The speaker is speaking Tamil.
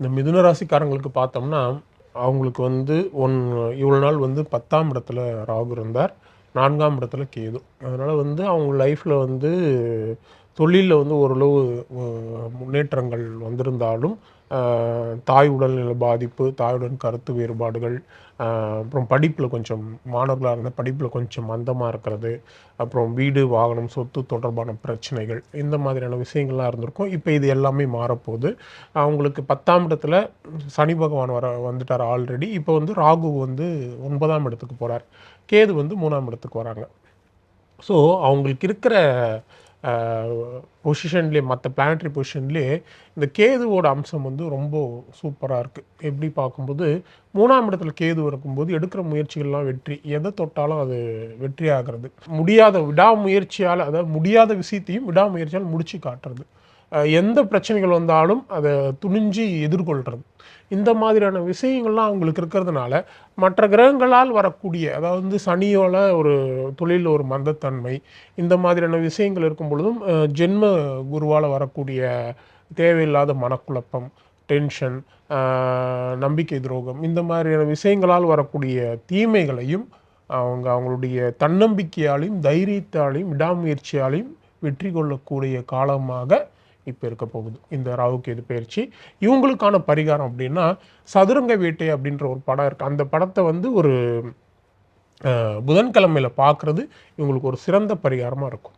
இந்த மிதுன ராசிக்காரங்களுக்கு பார்த்தோம்னா அவங்களுக்கு வந்து ஒன் இவ்வளோ நாள் வந்து பத்தாம் இடத்துல ராகு இருந்தார் நான்காம் இடத்துல கேது. அதனால் வந்து அவங்க லைஃப்பில் வந்து தொழிலில் வந்து ஓரளவு முன்னேற்றங்கள் வந்திருந்தாலும் தாய் உடல்நல பாதிப்பு தாயுடன் கருத்து வேறுபாடுகள் அப்புறம் படிப்பில் கொஞ்சம் மாணவர்களாக இருந்தால் படிப்பில் கொஞ்சம் மந்தமாக இருக்கிறது அப்புறம் வீடு வாகனம் சொத்து தொடர்பான பிரச்சனைகள் இந்த மாதிரியான விஷயங்கள்லாம் இருந்திருக்கும். இப்போ இது எல்லாமே மாறப்போகுது. அவங்களுக்கு பத்தாம் இடத்துல சனி பகவான் வர வந்துட்டார் ஆல்ரெடி இப்போ வந்து ராகு வந்து ஒன்பதாம் இடத்துக்கு போகிறார் கேது வந்து மூணாம் இடத்துக்கு வராங்க. ஸோ அவங்களுக்கு இருக்கிற பொசிஷன்லேயே மற்ற பிளானட்ரி பொசிஷன்லேயே இந்த கேதுவோட அம்சம் வந்து ரொம்ப சூப்பராக இருக்குது எப்படி பார்க்கும்போது மூணாம் இடத்துல கேது இருக்கும்போது எடுக்கிற முயற்சிகள்லாம் வெற்றி. எதை தொட்டாலும் அது வெற்றி ஆகிறது முடியாத விடாமுயற்சியால் அதாவது முடியாத விஷயத்தையும் விடாமுயற்சியால் முடிச்சு காட்டுறது. எந்த பிரச்சனைகள் வந்தாலும் அதை துணிஞ்சு எதிர்கொள்கிறது இந்த மாதிரியான விஷயங்கள்லாம் அவங்களுக்கு இருக்கிறதுனால மற்ற கிரகங்களால் வரக்கூடிய அதாவது வந்து சனியோட ஒரு தொழிலில் ஒரு மந்தத்தன்மை இந்த மாதிரியான விஷயங்கள் இருக்கும் பொழுதும் ஜென்ம குருவால் வரக்கூடிய தேவையில்லாத மனக்குழப்பம் டென்ஷன் நம்பிக்கை துரோகம் இந்த மாதிரியான விஷயங்களால் வரக்கூடிய தீமைகளையும் அவங்க அவங்களுடைய தன்னம்பிக்கையாலையும் தைரியத்தாலையும் விடாமுயற்சியாலையும் வெற்றி கொள்ளக்கூடிய காலமாக இப்போ இருக்க போகுது. இந்த ராகுகேது பயிற்சி. இவங்களுக்கான பரிகாரம் அப்படின்னா சதுரங்க வேட்டை அப்படின்ற ஒரு படம் இருக்குது அந்த படத்தை வந்து ஒரு புதன்கிழமையில் புதன்கிழமையில பார்க்குறது இவங்களுக்கு ஒரு சிறந்த பரிகாரமாக இருக்கும்.